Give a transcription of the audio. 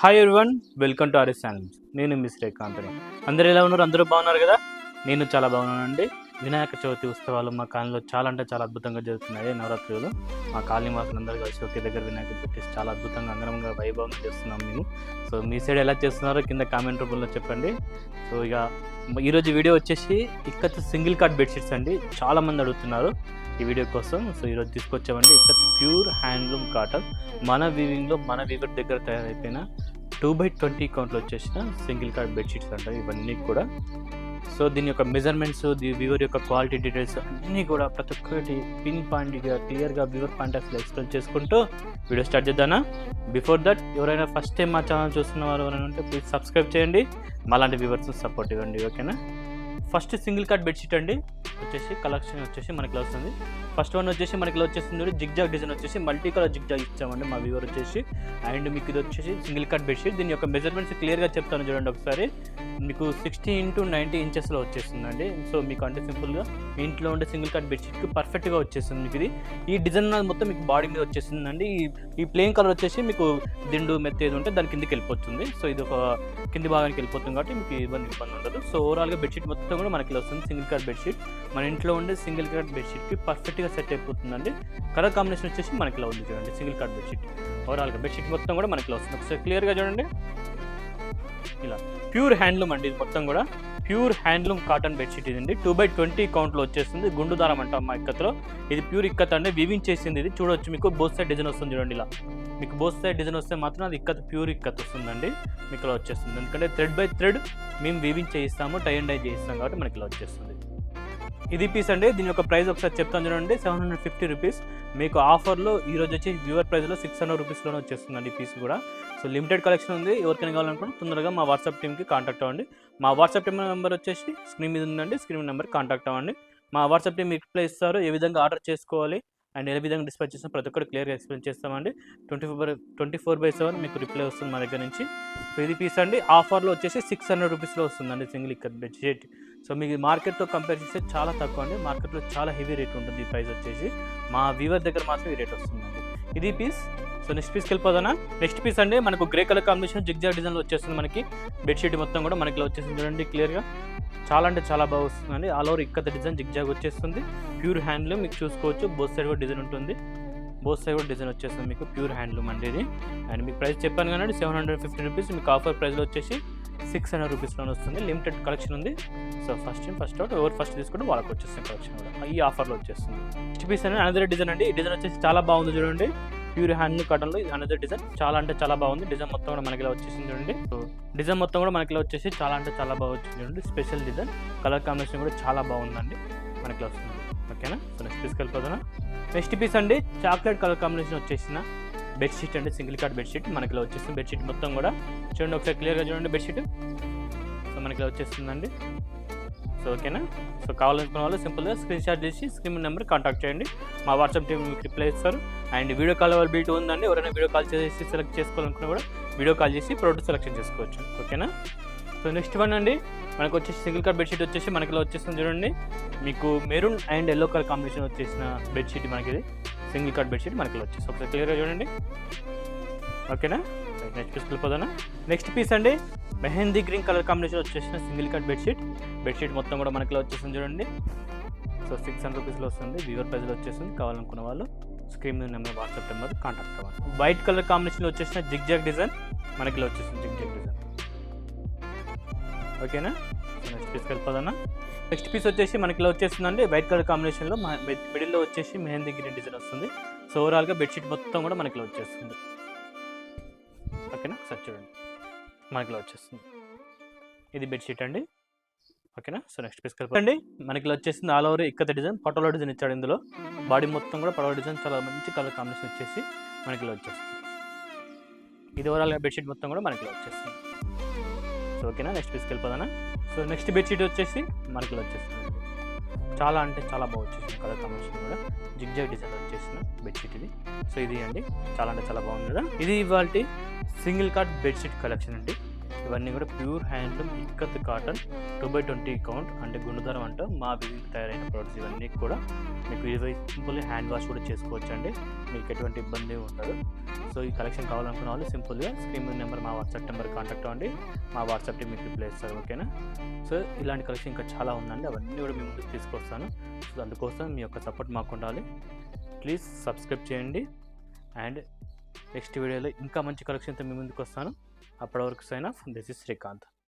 Hi everyone welcome to RS channel నేను miss రేఖాంతని అందరూ ఎలా ఉన్నారు? అందరూ బాగున్నారు కదా? నేను చాలా బాగున్నానండి. వినాయక చవితి ఉత్సవాలు మా కాలనీలో చాలా అంటే చాలా అద్భుతంగా జరుగుతున్నాయి. నవరాత్రులు మా కాలనీ వాసులు అందరూ కలిసి ఒకే దగ్గర వినాయకుడు పెట్టేసి చాలా అద్భుతంగా అంగరంగా వైభవంగా చేస్తున్నాం మేము. సో మీ సైడ్ ఎలా చేస్తున్నారో కింద కామెంట్ రూపంలో చెప్పండి. సో ఇక ఈరోజు వీడియో వచ్చేసి ఇక్కత్ సింగిల్ కార్డ్ బెడ్షీట్స్ అండి. చాలామంది అడుగుతున్నారు ఈ వీడియో కోసం. సో ఈరోజు తీసుకొచ్చామండి ఇక్కత్ ప్యూర్ హ్యాండ్లూమ్ కాటన్. మన వీవింగ్లో మన వీవర్ దగ్గర తయారైపోయిన టూ బై ట్వంటీ కౌంట్లో వచ్చేసిన సింగిల్ కార్డ్ బెడ్షీట్స్ అంటారు ఇవన్నీ కూడా. సో దీని యొక్క మెజర్మెంట్స్ ది వ్యూవర్ యొక్క క్వాలిటీ డీటెయిల్స్ అన్నీ కూడా ప్రతి ఒక్కటి పిన్ పాయింట్గా క్లియర్గా వ్యూవర్ పాయింట్ ఆఫ్ ఎక్స్ప్లెయిన్ చేసుకుంటూ వీడియో స్టార్ట్ చేద్దానా బిఫోర్ దట్ ఎవరైనా ఫస్ట్ టైం మా ఛానల్ చూస్తున్న వారు ఎవరైనా ఉంటే ప్లీజ్ సబ్స్క్రైబ్ చేయండి. మాలాంటి వ్యూవర్స్ సపోర్ట్ ఇవ్వండి ఓకేనా ఫస్ట్ సింగిల్ కార్డ్ బెడ్షీట్ అండి. వచ్చేసి కలెక్షన్ వచ్చేసి మనకి ఇలా వస్తుంది. ఫస్ట్ వన్ వచ్చేసి మనకి ఇలా వచ్చేసింది జిగ్జాగ్ డిజైన్ వచ్చేసి మల్టీ కలర్ జిగ్జాగ్ ఇచ్చామండి మా వ్యూవర్ వచ్చేసి. అండ్ మీకు ఇది వచ్చేసి సింగిల్ కార్డ్ బెడ్షీట్. దీని యొక్క మెజర్మెంట్స్ క్లియర్గా చెప్తాను చూడండి ఒకసారి. మీకు సిక్స్టీ ఇంటూ నైంటీ ఇంచెస్లో వచ్చేస్తుందండి. సో మీకు అంటే సింపుల్గా ఇంట్లో ఉండే సింగిల్ కార్డ్ బెడ్షీట్కి పర్ఫెక్ట్గా వచ్చేస్తుంది మీకు ఇది. ఈ డిజైన్ అనేది మొత్తం మీకు బాడీ మీద వచ్చేసిందండి. ఈ ఈ ప్లెయిన్ కలర్ వచ్చేసి మీకు దిండు మెత్త ఏది ఉంటే దాని కిందకి వెళ్ళిపోతుంది. సో ఇది ఒక కింది భాగానికి వెళ్ళిపోతుంది కాబట్టి మీకు ఇబ్బంది ఇబ్బంది ఉండదు. సో ఓవరాల్గా బెడ్షీట్ మొత్తం కూడా మనకి వస్తుంది. సింగిల్ కార్డ్ బెడ్షీట్ మన ఇంట్లో ఉండే సింగిల్ కార్డ్ బెడ్షీట్కి పర్ఫెక్ట్గా సెట్ అయిపోతుందండి. కలర్ కాంబినేషన్ వచ్చేసి మనకి ఇలా ఉంది చూడండి సింగిల్ కార్డ్ బెడ్షీట్ ఓవరాల్గా బెడ్షీట్ మొత్తం కూడా మనకి వస్తుంది. ఒకసారి క్లియర్గా చూడండి. ఇలా. ప్యూర్ హ్యాండ్లూమ్ అండి ఇది మొత్తం కూడా. ప్యూర్ హ్యాండ్లూమ్ కాటన్ బెడ్షీట్ ఇది అండి టూ బై ట్వంటీ కౌంట్లో వచ్చేస్తుంది. గుండు దారం అంటాం మా ఇక్కత్లో. ఇది ప్యూర్ ఇక్కత్ అండి. వివింగ్ చేసింది ఇది. చూడొచ్చు మీకు. బోత్ సైడ్ డిజైన్ వస్తుంది చూడండి ఇలా. మీకు బోత్ సైడ్ డిజైన్ వస్తే మాత్రం అది ఇక్కత్ ప్యూర్ ఇక్కత్ వస్తుందండి. మీకు ఇలా వచ్చేస్తుంది. ఎందుకంటే థ్రెడ్ బై థ్రెడ్ మేము వీవింగ్ చేయిస్తాము టై అండ్ డై చేయిస్తాం కాబట్టి మనకి ఇలా వచ్చేస్తుంది. ఇది పీస్ అండి. దీని యొక్క ప్రైస్ ఒకసారి చెప్తాను చూడండి. సెవెన్ హండ్రెడ్ ఫిఫ్టీ రూపీస్ మీకు ఆఫర్లో ఈ రోజు వచ్చి వ్యూవర్ ప్రైస్లో సిక్స్ హండ్రెడ్ రూపీస్లోనే వచ్చేస్తుందండి ఈ పీస్ కూడా. సో లిమిటెడ్ కలెక్షన్ ఉంది. ఎవరికైనా కావాలనుకుంటే తొందరగా మా వాట్సాప్ టీమ్కి కాంటాక్ట్ అవ్వండి. మా వాట్సాప్ టీమ్ నెంబర్ వచ్చేసి స్క్రీన్ మీద ఉందండి. స్క్రీన్ నెంబర్ కాంటాక్ట్ అవ్వండి. మా వాట్సాప్ టీమ్ రిప్లై ఇస్తారు. ఏ విధంగా ఆర్డర్ చేసుకోవాలి? అండ్ ఏ విధంగా డిస్పాచ్ చేస్తాం ప్రతి ఒక్కటి క్లియర్గా ఎక్స్ప్లెయిన్ చేస్తామండి. Twenty four twenty four by seven మీకు రిప్లై వస్తుంది మా దగ్గర నుంచి. సో ఇది పీస్ అండి. ఆఫర్లో వచ్చేసి సిక్స్ హండ్రెడ్ రూపీస్లో వస్తుందండి సింగిల్ ఇక్కడ బెడ్షీట్ సో మీకు మార్కెట్తో కంపేర్ చేస్తే చాలా తక్కువ అండి. మార్కెట్లో చాలా హెవీ రేట్ ఉంటుంది ఈ ప్రైస్ వచ్చేసి. మా వీవర్ దగ్గర మాత్రం ఈ రేట్ వస్తుందండి. ఇది పీస్ సో నెక్స్ట్ పీస్కి వెళ్ళిపోదానా నెక్స్ట్ పీస్ అండి మనకు గ్రే కలర్ కాంబినేషన్ జిగ్జాగ్ డిజైన్లో వచ్చేస్తుంది మనకి. బెడ్షీట్ మొత్తం కూడా మనకి వచ్చేసింది చూడండి క్లియర్గా చాలా అంటే చాలా బాగా వస్తుందండి. All over ikat design zigzag వచ్చేస్తుంది. ప్యూర్ హ్యాండ్లూమ్ మీకు చూసుకోవచ్చు. బోత్ సైడ్ కూడా డిజైన్ ఉంటుంది. బోత్ సైడ్ కూడా డిజైన్ వచ్చేస్తుంది మీకు. ప్యూర్ హ్యాండ్లూమ్ అండి ఇది. అండ్ మీకు ప్రైస్ చెప్పాను కానీ సెవెన్ హండ్రెడ్ ఫిఫ్టీ రూపీస్ మీకు ఆఫర్ ప్రైస్లో వచ్చేసి సిక్స్ హండ్రెడ్ రూపీస్లో వస్తుంది. లిమిటెడ్ కలెక్షన్ ఉంది. So first time first out ఎవరు ఫస్ట్ తీసుకుంటే వాళ్ళకి వచ్చేస్తుంది కలెక్షన్ కూడా. ఈ ఆఫర్లో వచ్చేస్తుంది. నెక్స్ట్ పీస్ అనేది అనదర్ డిజైన్ అండి. ఈ డిజైన్ వచ్చేసి చాలా బాగుంది చూడండి. ప్యూర్ హ్యాండ్ కాటన్లో ఇది అనదర్ డిజైన్. చాలా అంటే చాలా బాగుంది. డిజైన్ మొత్తం కూడా మనకి ఇలా వచ్చేసింది చూడండి. డిజైన్ మొత్తం కూడా మనకి ఇలా వచ్చేసి చాలా అంటే చాలా బాగా వచ్చింది చూడండి. Special design. కలర్ కాంబినేషన్ కూడా చాలా బాగుందండి. మనకి ఇలా వస్తుంది. ఓకేనా సో నెక్స్ట్ పీస్కి వెళ్ళిపోతున్నా నెక్స్ట్ పీస్ అండి చాక్లెట్ కలర్ కాంబినేషన్ వచ్చేసిన బెడ్షీట్ అండి సింగిల్ కార్డ్ బెడ్షీట్ మనకి ఇలా వచ్చేసింది. బెడ్షీట్ మొత్తం కూడా చూడండి ఒకసారి క్లియర్గా చూడండి బెడ్షీట్ సో మనకి ఇలా వచ్చేస్తుందండి. సో ఓకేనా? సో కావాలనుకున్న వాళ్ళు సింపుల్గా స్క్రీన్ షాట్ చేసి స్క్రీన్ నెంబర్ కాంటాక్ట్ చేయండి. మా వాట్సాప్ టీం మీకు రిప్లై ఇస్తారు. అండ్ వీడియో కాల్ అవైలబిలిటీ ఉందండి ఎవరైనా వీడియో కాల్ చేసి సెలెక్ట్ చేసుకోవాలనుకున్నా కూడా వీడియో కాల్ చేసి ప్రోడక్ట్ సెలెక్షన్ చేసుకోవచ్చు. ఓకేనా? సో నెక్స్ట్ వన్ అండి. మనకు వచ్చేసి సింగిల్ కార్డ్ బెడ్షీట్ వచ్చేసి మనకి ఇలా వచ్చేస్తుంది చూడండి. మీకు maroon and yellow colour combination వచ్చేసిన బెడ్షీట్ మనకి ఇది సింగిల్ కార్డ్ బెడ్షీట్ మనకి ఇలా వచ్చేసి. ఒకసారి క్లియర్గా చూడండి. ఓకేనా? నెక్స్ట్ పీస్ వెళ్ళిపోదానా నెక్స్ట్ పీస్ అండి మెహందీ గ్రీన్ కలర్ కాంబినేషన్ వచ్చేసిన సింగిల్ కట్ బెడ్షీట్ బెడ్షీట్ మొత్తం కూడా మనకి వచ్చేసింది చూడండి. సో సిక్స్ హండ్రెడ్ రూపీస్లో వస్తుంది. వ్యూవర్ ప్రైస్లో వచ్చేసింది. కావాలనుకున్న వాళ్ళు స్క్రీన్ మీద నెంబర్ వాట్సాప్ నెంబర్ కాంటాక్ట్ అవ్వాలి. వైట్ కలర్ కాంబినేషన్లో వచ్చేసిన జిగ్ జాగ్ డిజైన్ మనకి ఇలా వచ్చేసింది జిగ్ జాగ్ డిజైన్ ఓకేనా నెక్స్ట్ పీస్కి వెళ్ళిపోదానా నెక్స్ట్ పీస్ వచ్చేసి మనకి ఇలా వచ్చేస్తుందండి వైట్ కలర్ కాంబినేషన్లో మిడిల్లో వచ్చేసి మెహందీ గ్రీన్ డిజైన్ వస్తుంది. సో ఓవరాల్గా బెడ్షీట్ మొత్తం కూడా మనకి ఇలా వచ్చేస్తుంది. సార్ ఒకసారి చూడండి. మనకి ఇలా వచ్చేస్తుంది. ఇది బెడ్షీట్ అండి. ఓకేనా? సో నెక్స్ట్ పీస్ అండి మనకి ఇలా వచ్చేసింది all over ikat design Patola design ఇచ్చాడు ఇందులో. బాడీ మొత్తం కూడా పటోలా డిజైన్ చాలా మంచి కలర్ కాంబినేషన్ వచ్చేసి మనకి ఇలా వచ్చేస్తుంది. ఇది ఓవరాల్ బెడ్షీట్ మొత్తం కూడా మనకి ఇలా వచ్చేస్తుంది. సో ఓకేనా? నెక్స్ట్ పీస్కి వెళ్ళిపోదానా సో నెక్స్ట్ బెడ్షీట్ వచ్చేసి మనకి ఇలా వచ్చేస్తుంది. చాలా అంటే చాలా బాగా వచ్చేసింది కలర్ కాంబినేషన్ కూడా. జిగ్జాగ్ డిజైన్ వచ్చేసిన బెడ్షీట్ ఇది. సో ఇది అండి. చాలా అంటే చాలా బాగుంది కదా? ఇది ఇవాళ సింగిల్ కార్ట్ బెడ్షీట్ కలెక్షన్ అండి. ఇవన్నీ కూడా pure handloom ikat cotton two by twenty count అంటే గుండుదరం అంట. మా బిజినెస్ తయారైన ప్రొడక్ట్స్ ఇవన్నీ కూడా మీకు ఇది సింపుల్ హ్యాండ్ వాష్ కూడా చేసుకోవచ్చు అండి మీకు ఎటువంటి ఇబ్బంది ఉండదు. సో ఈ కలెక్షన్ కావాలనుకున్న వాళ్ళు సింపుల్గా స్క్రీన్ మీద నెంబర్ మా వాట్సాప్ నెంబర్ కాంటాక్ట్ అవ్వండి. మా వాట్సాప్ మీకు రిప్లై ఇస్తారు ఓకేనా? సో ఇలాంటి కలెక్షన్ ఇంకా చాలా ఉందండి. అవన్నీ కూడా మేము తీసుకొస్తాను. సో అందుకోసం మీ యొక్క సపోర్ట్ మాకు ఉండాలి. ప్లీజ్ సబ్స్క్రైబ్ చేయండి. అండ్ నెక్స్ట్ వీడియోలో ఇంకా మంచి కలెక్షన్తో మీ ముందుకు వస్తాను. అప్పటి వరకు sign off this is Srikanth.